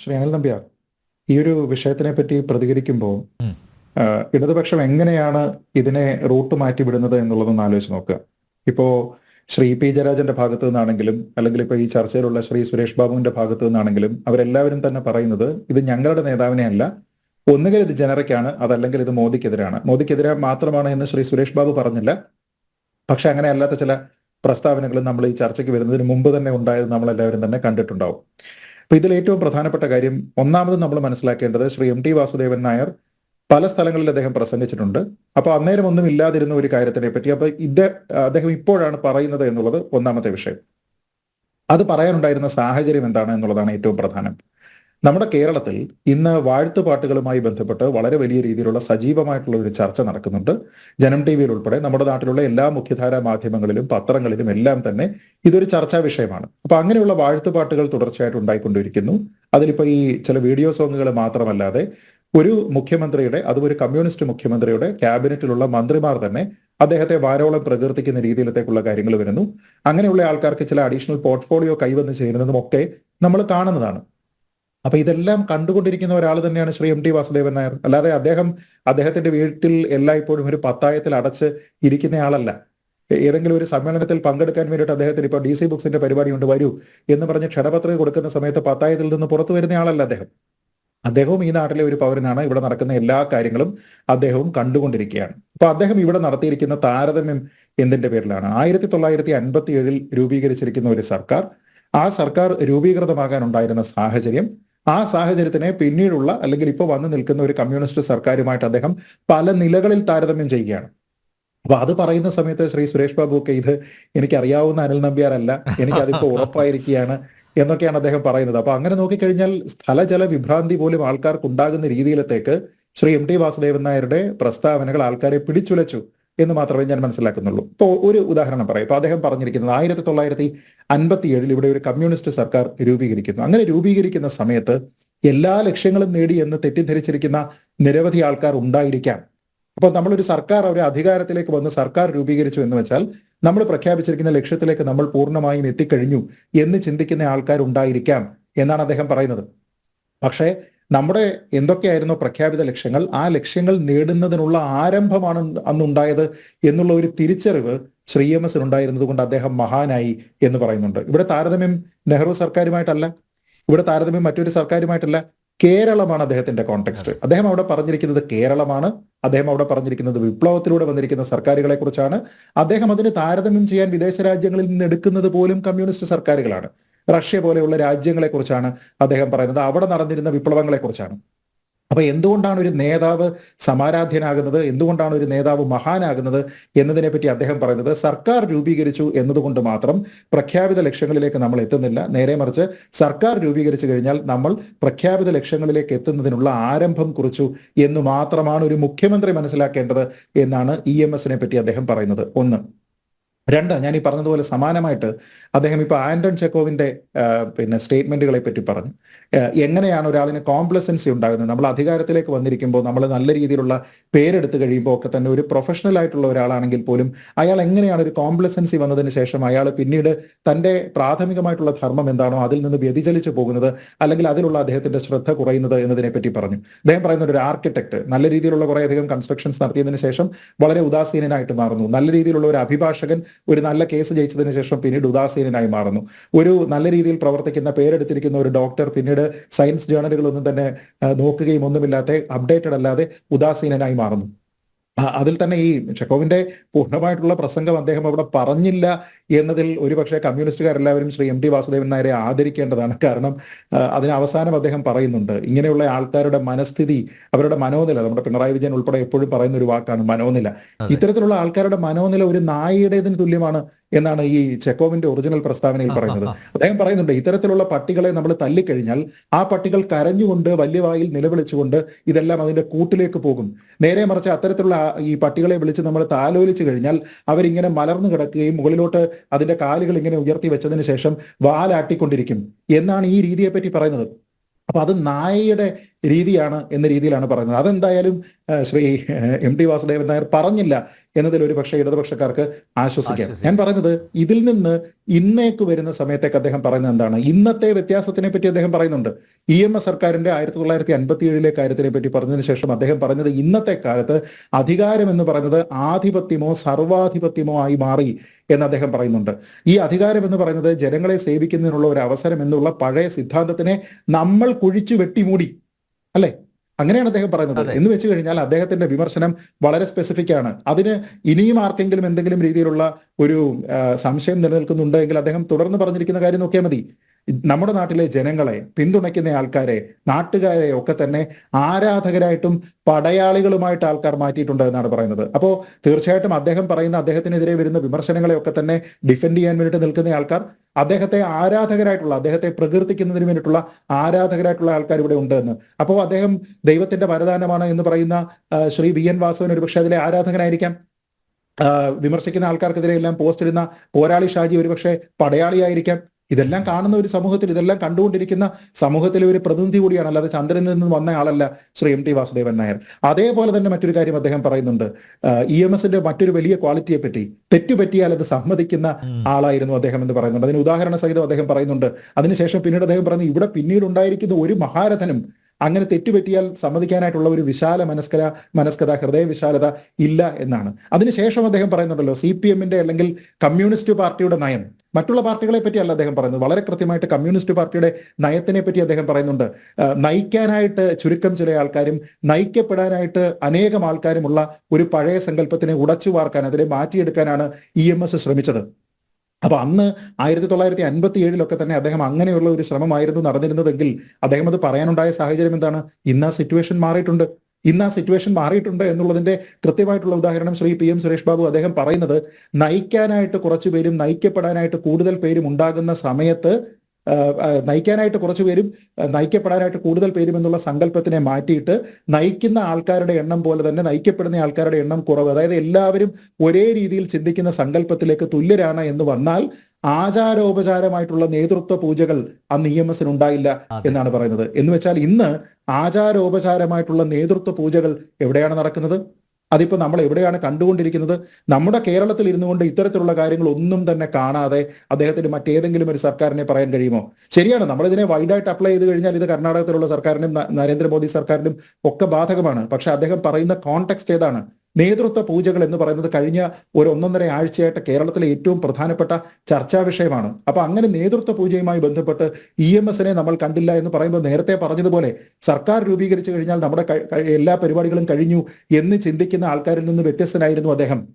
ശ്രീ അനിൽ നമ്പ്യാർ ഈ ഒരു വിഷയത്തിനെ പറ്റി പ്രതികരിക്കുമ്പോൾ ഇടതുപക്ഷം എങ്ങനെയാണ് ഇതിനെ റൂട്ട് മാറ്റി വിടുന്നത് എന്നുള്ളതൊന്ന് ആലോചിച്ച് നോക്കുക. ഇപ്പോ ശ്രീ പി ജയരാജന്റെ ഭാഗത്തു നിന്നാണെങ്കിലും അല്ലെങ്കിൽ ഇപ്പൊ ഈ ചർച്ചയിലുള്ള ശ്രീ സുരേഷ് ബാബുവിന്റെ ഭാഗത്തു നിന്നാണെങ്കിലും അവരെല്ലാവരും തന്നെ പറയുന്നത് ഇത് ഞങ്ങളുടെ നേതാവിനെ അല്ല ഒന്നുകിൽ ഇത് ജനറയ്ക്കാണ് അതല്ലെങ്കിൽ ഇത് മോദിക്കെതിരാണ്. മോദിക്കെതിരെ മാത്രമാണ് എന്ന് ശ്രീ സുരേഷ് ബാബു പറഞ്ഞില്ല. പക്ഷെ അങ്ങനെ അല്ലാത്ത ചില പ്രസ്താവനകളും നമ്മൾ ഈ ചർച്ചയ്ക്ക് വരുന്നതിന് മുമ്പ് തന്നെ ഉണ്ടായത് നമ്മൾ എല്ലാവരും തന്നെ കണ്ടിട്ടുണ്ടാവും. അപ്പൊ ഇതിൽ ഏറ്റവും പ്രധാനപ്പെട്ട കാര്യം ഒന്നാമത് നമ്മൾ മനസ്സിലാക്കേണ്ടത് ശ്രീ എം ടി വാസുദേവൻ നായർ പല സ്ഥലങ്ങളിൽ അദ്ദേഹം പ്രസംഗിച്ചിട്ടുണ്ട്. അപ്പൊ അന്നേരം ഒന്നും ഇല്ലാതിരുന്ന ഒരു കാര്യത്തിനെ പറ്റി അപ്പൊ ഇത് അദ്ദേഹം ഇപ്പോഴാണ് പറയുന്നത് എന്നുള്ളത് ഒന്നാമത്തെ വിഷയം. അത് പറയാനുണ്ടായിരുന്ന സാഹചര്യം എന്താണ് എന്നുള്ളതാണ് ഏറ്റവും പ്രധാനം. നമ്മുടെ കേരളത്തിൽ ഇന്ന് വാഴ്ത്തുപാട്ടുകളുമായി ബന്ധപ്പെട്ട് വളരെ വലിയ രീതിയിലുള്ള സജീവമായിട്ടുള്ള ഒരു ചർച്ച നടക്കുന്നുണ്ട്. ജനം ടി വിയിൽ ഉൾപ്പെടെ നമ്മുടെ നാട്ടിലുള്ള എല്ലാ മുഖ്യധാര മാധ്യമങ്ങളിലും പത്രങ്ങളിലും എല്ലാം തന്നെ ഇതൊരു ചർച്ചാ വിഷയമാണ്. അപ്പൊ അങ്ങനെയുള്ള വാഴ്ത്തുപാട്ടുകൾ തുടർച്ചയായിട്ട് ഉണ്ടായിക്കൊണ്ടിരിക്കുന്നു. അതിലിപ്പോ ഈ ചില വീഡിയോ സോങ്ങുകൾ മാത്രമല്ലാതെ ഒരു മുഖ്യമന്ത്രിയുടെ അതും ഒരു കമ്മ്യൂണിസ്റ്റ് മുഖ്യമന്ത്രിയുടെ ക്യാബിനറ്റിലുള്ള മന്ത്രിമാർ തന്നെ അദ്ദേഹത്തെ വാരോളം പ്രകീർത്തിക്കുന്ന രീതിയിലത്തേക്കുള്ള കാര്യങ്ങൾ വരുന്നു. അങ്ങനെയുള്ള ആൾക്കാർക്ക് ചില അഡീഷണൽ പോർട്ട്ഫോളിയോ കൈവന്ന് ചേരുന്നതും ഒക്കെ നമ്മൾ കാണുന്നതാണ്. അപ്പൊ ഇതെല്ലാം കണ്ടുകൊണ്ടിരിക്കുന്ന ഒരാൾ തന്നെയാണ് ശ്രീ എം ടി വാസുദേവൻ നായർ. അല്ലാതെ അദ്ദേഹം അദ്ദേഹത്തിന്റെ വീട്ടിൽ എല്ലായ്പ്പോഴും ഒരു പത്തായത്തിൽ അടച്ച് ഇരിക്കുന്ന ആളല്ല. ഏതെങ്കിലും ഒരു സമ്മേളനത്തിൽ പങ്കെടുക്കാൻ വേണ്ടിയിട്ട് അദ്ദേഹത്തിന് ഇപ്പോൾ ഡി സി ബുക്സിന്റെ പരിപാടി ഉണ്ട് വരൂ എന്ന് പറഞ്ഞ് ക്ഷണപത്രിക കൊടുക്കുന്ന സമയത്ത് പത്തായത്തിൽ നിന്ന് പുറത്തു വരുന്ന ആളല്ല അദ്ദേഹം. അദ്ദേഹവും ഈ നാട്ടിലെ ഒരു പൗരനാണ്. ഇവിടെ നടക്കുന്ന എല്ലാ കാര്യങ്ങളും അദ്ദേഹവും കണ്ടുകൊണ്ടിരിക്കുകയാണ്. അപ്പൊ അദ്ദേഹം ഇവിടെ നടത്തിയിരിക്കുന്ന താരതമ്യം എന്തിന്റെ പേരിലാണ്? ആയിരത്തി തൊള്ളായിരത്തി അൻപത്തി ഏഴിൽ രൂപീകരിച്ചിരിക്കുന്ന ഒരു സർക്കാർ. ആ സർക്കാർ രൂപീകൃതമാകാൻ ഉണ്ടായിരുന്ന സാഹചര്യം ആ സാഹചര്യത്തിനെ പിന്നീടുള്ള അല്ലെങ്കിൽ ഇപ്പോൾ വന്നു നിൽക്കുന്ന ഒരു കമ്മ്യൂണിസ്റ്റ് സർക്കാരുമായിട്ട് അദ്ദേഹം പല നിലകളിൽ താരതമ്യം ചെയ്യുകയാണ്. അപ്പൊ അത് പറയുന്ന സമയത്ത് ശ്രീ സുരേഷ് ബാബു ഒക്കെ ഇത് എനിക്ക് അറിയാവുന്ന അനിൽ നമ്പ്യാരല്ല എനിക്ക് അതിപ്പോ ഉറപ്പായിരിക്കുകയാണ് എന്നൊക്കെയാണ് അദ്ദേഹം പറയുന്നത്. അപ്പൊ അങ്ങനെ നോക്കിക്കഴിഞ്ഞാൽ സ്ഥലജല വിഭ്രാന്തി പോലും ആൾക്കാർക്ക് ഉണ്ടാകുന്ന രീതിയിലത്തേക്ക് ശ്രീ എം ടി വാസുദേവൻ നായരുടെ പ്രസ്താവനകൾ ആൾക്കാരെ പിടിച്ചുലച്ചു. എന്ന് മാത്രമേ ഞാൻ മനസ്സിലാക്കുന്നുള്ളൂ. ഇപ്പോൾ ഒരു ഉദാഹരണം പറയാം. ഇപ്പോൾ അദ്ദേഹം പറഞ്ഞിരിക്കുന്നത് ആയിരത്തി തൊള്ളായിരത്തി അൻപത്തി ഏഴിൽ ഇവിടെ ഒരു കമ്മ്യൂണിസ്റ്റ് സർക്കാർ രൂപീകരിക്കുന്നു. അങ്ങനെ രൂപീകരിക്കുന്ന സമയത്ത് എല്ലാ ലക്ഷ്യങ്ങളും നേടി എന്ന് തെറ്റിദ്ധരിച്ചിരിക്കുന്ന നിരവധി ആൾക്കാർ ഉണ്ടായിരിക്കാം. അപ്പോൾ നമ്മളൊരു സർക്കാർ ഒരു അധികാരത്തിലേക്ക് വന്ന് സർക്കാർ രൂപീകരിച്ചു എന്ന് വെച്ചാൽ നമ്മൾ പ്രഖ്യാപിച്ചിരിക്കുന്ന ലക്ഷ്യത്തിലേക്ക് നമ്മൾ പൂർണമായും എത്തിക്കഴിഞ്ഞു എന്ന് ചിന്തിക്കുന്ന ആൾക്കാർ ഉണ്ടായിരിക്കാം എന്നാണ് അദ്ദേഹം പറയുന്നത്. പക്ഷേ നമ്മുടെ എന്തൊക്കെയായിരുന്നു പ്രഖ്യാപിത ലക്ഷ്യങ്ങൾ? ആ ലക്ഷ്യങ്ങൾ നേടുന്നതിനുള്ള ആരംഭമാണ് അന്നുണ്ടായത് എന്നുള്ള ഒരു തിരിച്ചറിവ് ശ്രീ എം എസിന് ഉണ്ടായിരുന്നത് കൊണ്ട് അദ്ദേഹം മഹാനായി എന്ന് പറയുന്നുണ്ട്. ഇവിടെ താരതമ്യം നെഹ്റു സർക്കാരുമായിട്ടല്ല. ഇവിടെ താരതമ്യം മറ്റൊരു സർക്കാരുമായിട്ടല്ല. കേരളമാണ് അദ്ദേഹത്തിന്റെ കോണ്ടെക്സ്റ്റ് അദ്ദേഹം അവിടെ പറഞ്ഞിരിക്കുന്നത് കേരളമാണ്. അദ്ദേഹം അവിടെ പറഞ്ഞിരിക്കുന്നത് വിപ്ലവത്തിലൂടെ വന്നിരിക്കുന്ന സർക്കാരുകളെ കുറിച്ചാണ്. അദ്ദേഹം അതിന് താരതമ്യം ചെയ്യാൻ വിദേശ രാജ്യങ്ങളിൽ നിന്ന് എടുക്കുന്നത് പോലും കമ്മ്യൂണിസ്റ്റ് സർക്കാരുകളാണ്. റഷ്യ പോലെയുള്ള രാജ്യങ്ങളെക്കുറിച്ചാണ് അദ്ദേഹം പറയുന്നത്. അവിടെ നടന്നിരുന്ന വിപ്ലവങ്ങളെക്കുറിച്ചാണ്. അപ്പൊ എന്തുകൊണ്ടാണ് ഒരു നേതാവ് സമാരാധ്യനാകുന്നത്? എന്തുകൊണ്ടാണ് ഒരു നേതാവ് മഹാനാകുന്നത് എന്നതിനെ പറ്റി അദ്ദേഹം പറയുന്നത് സർക്കാർ രൂപീകരിച്ചു എന്നതുകൊണ്ട് മാത്രം പ്രഖ്യാപിത ലക്ഷ്യങ്ങളിലേക്ക് നമ്മൾ എത്തുന്നില്ല. നേരെ മറിച്ച് സർക്കാർ രൂപീകരിച്ചു കഴിഞ്ഞാൽ നമ്മൾ പ്രഖ്യാപിത ലക്ഷ്യങ്ങളിലേക്ക് എത്തുന്നതിനുള്ള ആരംഭം കുറിച്ചു എന്ന് മാത്രമാണ് ഒരു മുഖ്യമന്ത്രി മനസ്സിലാക്കേണ്ടത് എന്നാണ് ഇ എം എസിനെ പറ്റി അദ്ദേഹം പറയുന്നത്. ഒന്ന്. രണ്ട് ഞാൻ ഈ പറഞ്ഞതുപോലെ സമാനമായിട്ട് അദ്ദേഹം ഇപ്പൊ ആന്റൺ ചെക്കോവിന്റെ പിന്നെ സ്റ്റേറ്റ്മെന്റുകളെ പറ്റി പറഞ്ഞു. എങ്ങനെയാണ് ഒരാളിന് കോംപ്ലസൻസി ഉണ്ടാകുന്നത്? നമ്മൾ അധികാരത്തിലേക്ക് വന്നിരിക്കുമ്പോൾ നമ്മൾ നല്ല രീതിയിലുള്ള പേരെടുത്ത് കഴിയുമ്പോൾ ഒക്കെ തന്നെ ഒരു പ്രൊഫഷണൽ ആയിട്ടുള്ള ഒരാളാണെങ്കിൽ പോലും അയാൾ എങ്ങനെയാണ് ഒരു കോംപ്ലസൻസി വന്നതിന് ശേഷം അയാൾ പിന്നീട് തന്റെ പ്രാഥമികമായിട്ടുള്ള ധർമ്മം എന്താണോ അതിൽ നിന്ന് വ്യതിചലിച്ചു പോകുന്നത് അല്ലെങ്കിൽ അതിലുള്ള അദ്ദേഹത്തിന്റെ ശ്രദ്ധ കുറയുന്നത് എന്നതിനെ പറ്റി പറഞ്ഞു. അദ്ദേഹം പറയുന്നത് ഒരു ആർക്കിടെക്ട് നല്ല രീതിയിലുള്ള കുറെ അധികം കൺസ്ട്രക്ഷൻസ് നടത്തിയതിനു ശേഷം വളരെ ഉദാസീനനായിട്ട് മാറുന്നു. നല്ല രീതിയിലുള്ള ഒരു അഭിഭാഷകൻ ഒരു നല്ല കേസ് ജയിച്ചതിന് ശേഷം പിന്നീട് ഉദാസീനനായി മാറുന്നു. ഒരു നല്ല രീതിയിൽ പ്രവർത്തിക്കുന്ന പേരെടുത്തിരിക്കുന്ന ഒരു ഡോക്ടർ പിന്നീട് സയൻസ് ജേണലുകളൊന്നും തന്നെ നോക്കുകയും ഒന്നുമില്ലാതെ അപ്ഡേറ്റഡ് അല്ലാതെ ഉദാസീനനായി മാറുന്നു. അതിൽ തന്നെ ഈ ചെക്കോവിന്റെ പൂർണമായിട്ടുള്ള പ്രസംഗം അദ്ദേഹം അവിടെ പറഞ്ഞില്ല എന്നതിൽ ഒരുപക്ഷെ കമ്മ്യൂണിസ്റ്റുകാരെല്ലാവരും ശ്രീ എം ടി വാസുദേവൻ നായരെ ആദരിക്കേണ്ടതാണ്. കാരണം അതിന് അവസാനം അദ്ദേഹം പറയുന്നുണ്ട് ഇങ്ങനെയുള്ള ആൾക്കാരുടെ മനസ്ഥിതി അവരുടെ മനോനില നമ്മുടെ പിണറായി വിജയൻ ഉൾപ്പെടെ എപ്പോഴും പറയുന്ന ഒരു വാക്കാണ് മനോനില. ഇത്തരത്തിലുള്ള ആൾക്കാരുടെ മനോനില ഒരു നായയുടേതിന് തുല്യമാണ് എന്നാണ് ഈ ചെക്കോവിന്റെ ഒറിജിനൽ പ്രസ്താവനയിൽ പറയുന്നത്. അദ്ദേഹം പറയുന്നുണ്ട് ഇത്തരത്തിലുള്ള പട്ടികളെ നമ്മൾ തല്ലിക്കഴിഞ്ഞാൽ ആ പട്ടികൾ കരഞ്ഞുകൊണ്ട് വലിയ വായിൽ നിലവിളിച്ചുകൊണ്ട് ഇതെല്ലാം അതിന്റെ കൂട്ടിലേക്ക് പോകും. നേരെ മറിച്ച് അത്തരത്തിലുള്ള ഈ പട്ടികളെ വിളിച്ച് നമ്മൾ താലോലിച്ചു കഴിഞ്ഞാൽ അവരിങ്ങനെ മലർന്നു കിടക്കുകയും മുകളിലോട്ട് അതിന്റെ കാലുകൾ ഇങ്ങനെ ഉയർത്തി വെച്ചതിന് ശേഷം വാലാട്ടിക്കൊണ്ടിരിക്കും എന്നാണ് ഈ രീതിയെ പറ്റി പറയുന്നത്. അപ്പൊ അത് നായയുടെ രീതിയാണ് എന്ന രീതിയിലാണ് പറയുന്നത്. അതെന്തായാലും ശ്രീ എം ടി വാസുദേവൻ നായർ പറഞ്ഞില്ല എന്നതിൽ ഒരു പക്ഷേ ഇടതുപക്ഷക്കാർക്ക് ആശ്വസിക്കാം. ഞാൻ പറയുന്നത് ഇതിൽ നിന്ന് ഇന്നേക്ക് വരുന്ന സമയത്തേക്ക് അദ്ദേഹം പറയുന്നത് എന്താണ്? ഇന്നത്തെ വ്യത്യാസത്തിനെ പറ്റി അദ്ദേഹം പറയുന്നുണ്ട്. ഇ എം എസ് സർക്കാരിന്റെ ആയിരത്തി തൊള്ളായിരത്തി അൻപത്തി ഏഴിലെ കാര്യത്തിനെ പറ്റി പറഞ്ഞതിന് ശേഷം അദ്ദേഹം പറഞ്ഞത് ഇന്നത്തെ കാലത്ത് അധികാരം എന്ന് പറയുന്നത് ആധിപത്യമോ സർവാധിപത്യമോ ആയി മാറി എന്ന് അദ്ദേഹം പറയുന്നുണ്ട്. ഈ അധികാരം എന്ന് പറയുന്നത് ജനങ്ങളെ സേവിക്കുന്നതിനുള്ള ഒരു അവസരം എന്നുള്ള പഴയ സിദ്ധാന്തത്തിനെ നമ്മൾ കുഴിച്ചു വെട്ടിമൂടി അല്ലെ? അങ്ങനെയാണ് അദ്ദേഹം പറയുന്നത്. എന്ന് വെച്ച് കഴിഞ്ഞാൽ അദ്ദേഹത്തിന്റെ വിമർശനം വളരെ സ്പെസിഫിക് ആണ്. അതിന് ഇനിയും ആർക്കെങ്കിലും എന്തെങ്കിലും രീതിയിലുള്ള ഒരു സംശയം നിലനിൽക്കുന്നുണ്ടെങ്കിൽ അദ്ദേഹം തുടർന്ന് പറഞ്ഞിരിക്കുന്ന കാര്യം നോക്കിയാൽ മതി. നമ്മുടെ നാട്ടിലെ ജനങ്ങളെ പിന്തുണയ്ക്കുന്ന ആൾക്കാരെ നാട്ടുകാരെ ഒക്കെ തന്നെ ആരാധകരായിട്ടും പടയാളികളുമായിട്ട് ആൾക്കാർ മാറ്റിയിട്ടുണ്ട് എന്നാണ് പറയുന്നത്. അപ്പോൾ തീർച്ചയായിട്ടും അദ്ദേഹം പറയുന്ന അദ്ദേഹത്തിനെതിരെ വരുന്ന വിമർശനങ്ങളെ ഒക്കെ തന്നെ ഡിഫെൻഡ് ചെയ്യാൻ വേണ്ടിയിട്ട് നിൽക്കുന്ന ആൾക്കാർ അദ്ദേഹത്തെ ആരാധകരായിട്ടുള്ള അദ്ദേഹത്തെ പ്രകീർത്തിക്കുന്നതിന് വേണ്ടിയിട്ടുള്ള ആരാധകരായിട്ടുള്ള ആൾക്കാർ ഇവിടെ ഉണ്ട് എന്ന്. അപ്പോൾ അദ്ദേഹം ദൈവത്തിന്റെ വരദാനമാണ് എന്ന് പറയുന്ന ശ്രീ ബി എൻ വാസവൻ ഒരുപക്ഷെ അതിലെ ആരാധകനായിരിക്കാം. വിമർശിക്കുന്ന ആൾക്കാർക്കെതിരെ എല്ലാം പോസ്റ്റ് ഇടുന്ന പോരാളി ഷാജി ഒരുപക്ഷെ പടയാളിയായിരിക്കാം. ഇതെല്ലാം കാണുന്ന ഒരു സമൂഹത്തിൽ ഇതെല്ലാം കണ്ടുകൊണ്ടിരിക്കുന്ന സമൂഹത്തിലെ ഒരു പ്രതിനിധി കൂടിയാണ്. അല്ലാതെ ചന്ദ്രനിൽ നിന്ന് വന്ന ആളല്ല ശ്രീ എം ടി വാസുദേവൻ നായർ. അതേപോലെ തന്നെ മറ്റൊരു കാര്യം അദ്ദേഹം പറയുന്നുണ്ട്. ഇ എം എസിന്റെ മറ്റൊരു വലിയ ക്വാളിറ്റിയെ പറ്റി തെറ്റുപറ്റിയാൽ അത് സമ്മതിക്കുന്ന ആളായിരുന്നു അദ്ദേഹം എന്ന് പറയുന്നുണ്ട്. അതിന് ഉദാഹരണ സഹിതം അദ്ദേഹം പറയുന്നുണ്ട്. അതിനുശേഷം പിന്നീട് അദ്ദേഹം പറയുന്നു ഇവിടെ പിന്നീട് ഉണ്ടായിരിക്കുന്ന ഒരു മഹാരഥനും അങ്ങനെ തെറ്റുപറ്റിയാൽ സമ്മതിക്കാനായിട്ടുള്ള ഒരു വിശാല മനസ്കര മനസ്കത ഹൃദയ വിശാലത ഇല്ല എന്നാണ്. അതിനുശേഷം അദ്ദേഹം പറയുന്നുണ്ടല്ലോ സി പി എമ്മിന്റെ അല്ലെങ്കിൽ കമ്മ്യൂണിസ്റ്റ് പാർട്ടിയുടെ നയം മറ്റുള്ള പാർട്ടികളെ പറ്റിയല്ല അദ്ദേഹം പറയുന്നത്. വളരെ കൃത്യമായിട്ട് കമ്മ്യൂണിസ്റ്റ് പാർട്ടിയുടെ നയത്തിനെ പറ്റി അദ്ദേഹം പറയുന്നുണ്ട്. നയിക്കാനായിട്ട് ചുരുക്കം ചില ആൾക്കാരും നയിക്കപ്പെടാനായിട്ട് അനേകം ആൾക്കാരുമുള്ള ഒരു പഴയ സങ്കല്പത്തിനെ ഉടച്ചു വാർക്കാൻ അതിനെ മാറ്റിയെടുക്കാനാണ് ഇ എം എസ് ശ്രമിച്ചത്. അപ്പൊ അന്ന് ആയിരത്തി തൊള്ളായിരത്തി അൻപത്തി ഏഴിലൊക്കെ തന്നെ അദ്ദേഹം അങ്ങനെയുള്ള ഒരു ശ്രമമായിരുന്നു നടന്നിരുന്നതെങ്കിൽ അദ്ദേഹം അത് പറയാനുണ്ടായ സാഹചര്യം എന്താണ്? ഇന്ന് ആ സിറ്റുവേഷൻ മാറിയിട്ടുണ്ട്. ഇന്ന് ആ സിറ്റുവേഷൻ മാറിയിട്ടുണ്ട് എന്നുള്ളതിന്റെ കൃത്യമായിട്ടുള്ള ഉദാഹരണം ശ്രീ പി എം സുരേഷ് ബാബു അദ്ദേഹം പറയുന്നത് നയിക്കാനായിട്ട് കുറച്ചു പേരും നയിക്കപ്പെടാനായിട്ട് കൂടുതൽ പേരും ഉണ്ടാകുന്ന സമയത്ത് നയിക്കാനായിട്ട് കുറച്ച് പേരും നയിക്കപ്പെടാനായിട്ട് കൂടുതൽ പേരും എന്നുള്ള സങ്കല്പത്തിനെ മാറ്റിയിട്ട് നയിക്കുന്ന ആൾക്കാരുടെ എണ്ണം പോലെ തന്നെ നയിക്കപ്പെടുന്ന ആൾക്കാരുടെ എണ്ണം കുറവ്. അതായത് എല്ലാവരും ഒരേ രീതിയിൽ ചിന്തിക്കുന്ന സങ്കല്പത്തിലേക്ക് തുല്യരാണ് എന്ന് വന്നാൽ ആചാരോപചാരമായിട്ടുള്ള നേതൃത്വ പൂജകൾ ആ ഇ എം എസിന് ഉണ്ടായില്ല എന്നാണ് പറയുന്നത്. എന്ന് വെച്ചാൽ ഇന്ന് ആചാരോപചാരമായിട്ടുള്ള നേതൃത്വ പൂജകൾ എവിടെയാണ് നടക്കുന്നത്? അതിപ്പോ നമ്മൾ എവിടെയാണ് കണ്ടുകൊണ്ടിരിക്കുന്നത്? നമ്മുടെ കേരളത്തിൽ ഇരുന്നു കൊണ്ട് ഇത്തരത്തിലുള്ള കാര്യങ്ങൾ ഒന്നും തന്നെ കാണാതെ അദ്ദേഹത്തിന് മറ്റേതെങ്കിലും ഒരു സർക്കാരിനെ പറയാൻ കഴിയുമോ? ശരിയാണ് നമ്മളിതിനെ വൈഡായിട്ട് അപ്ലൈ ചെയ്ത് കഴിഞ്ഞാൽ ഇത് കർണാടകത്തിലുള്ള സർക്കാരിനും നരേന്ദ്രമോദി സർക്കാരിനും ഒക്കെ ബാധകമാണ്. പക്ഷെ അദ്ദേഹം പറയുന്ന കോണ്ടെക്സ്റ്റ് ഏതാണ്? നേതൃത്വ പൂജകൾ എന്ന് പറയുന്നത് കഴിഞ്ഞ ഒരു ഒന്നൊന്നര ആഴ്ചയായിട്ട് കേരളത്തിലെ ഏറ്റവും പ്രധാനപ്പെട്ട ചർച്ചാ വിഷയമാണ്. അപ്പൊ അങ്ങനെ നേതൃത്വ പൂജയുമായി ബന്ധപ്പെട്ട് ഇ എം എസിനെ നമ്മൾ കണ്ടില്ല എന്ന് പറയുമ്പോൾ നേരത്തെ പറഞ്ഞതുപോലെ സർക്കാർ രൂപീകരിച്ചു കഴിഞ്ഞാൽ നമ്മുടെ എല്ലാ പരിപാടികളും കഴിഞ്ഞു എന്ന് ചിന്തിക്കുന്ന ആൾക്കാരിൽ നിന്ന് വ്യത്യസ്തനായിരുന്നു അദ്ദേഹം.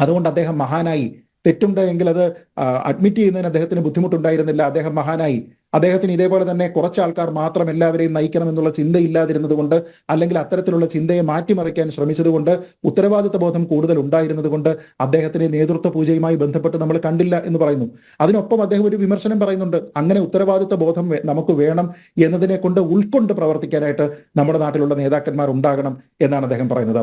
അതുകൊണ്ട് അദ്ദേഹം മഹാനായി. തെറ്റുണ്ട് എങ്കിൽ അത് അഡ്മിറ്റ് ചെയ്യുന്നതിന് അദ്ദേഹത്തിന് ബുദ്ധിമുട്ടുണ്ടായിരുന്നില്ല. അദ്ദേഹം മഹാനായി. അദ്ദേഹത്തിന് ഇതേപോലെ തന്നെ കുറച്ച് ആൾക്കാർ മാത്രം എല്ലാവരെയും നയിക്കണം എന്നുള്ള ചിന്തയില്ലാതിരുന്നത് കൊണ്ട് അല്ലെങ്കിൽ അത്തരത്തിലുള്ള ചിന്തയെ മാറ്റിമറിക്കാൻ ശ്രമിച്ചതുകൊണ്ട് ഉത്തരവാദിത്ത ബോധം കൂടുതൽ ഉണ്ടായിരുന്നത് കൊണ്ട് അദ്ദേഹത്തിന്റെ നേതൃത്വ പൂജയുമായി ബന്ധപ്പെട്ട് നമ്മൾ കണ്ടില്ല എന്ന് പറയുന്നു. അതിനൊപ്പം അദ്ദേഹം ഒരു വിമർശനം പറയുന്നുണ്ട് അങ്ങനെ ഉത്തരവാദിത്ത ബോധം നമുക്ക് വേണം എന്നതിനെ കൊണ്ട് ഉൾക്കൊണ്ട് പ്രവർത്തിക്കാനായിട്ട് നമ്മുടെ നാട്ടിലുള്ള നേതാക്കന്മാർ ഉണ്ടാകണം എന്നാണ് അദ്ദേഹം പറയുന്നത്.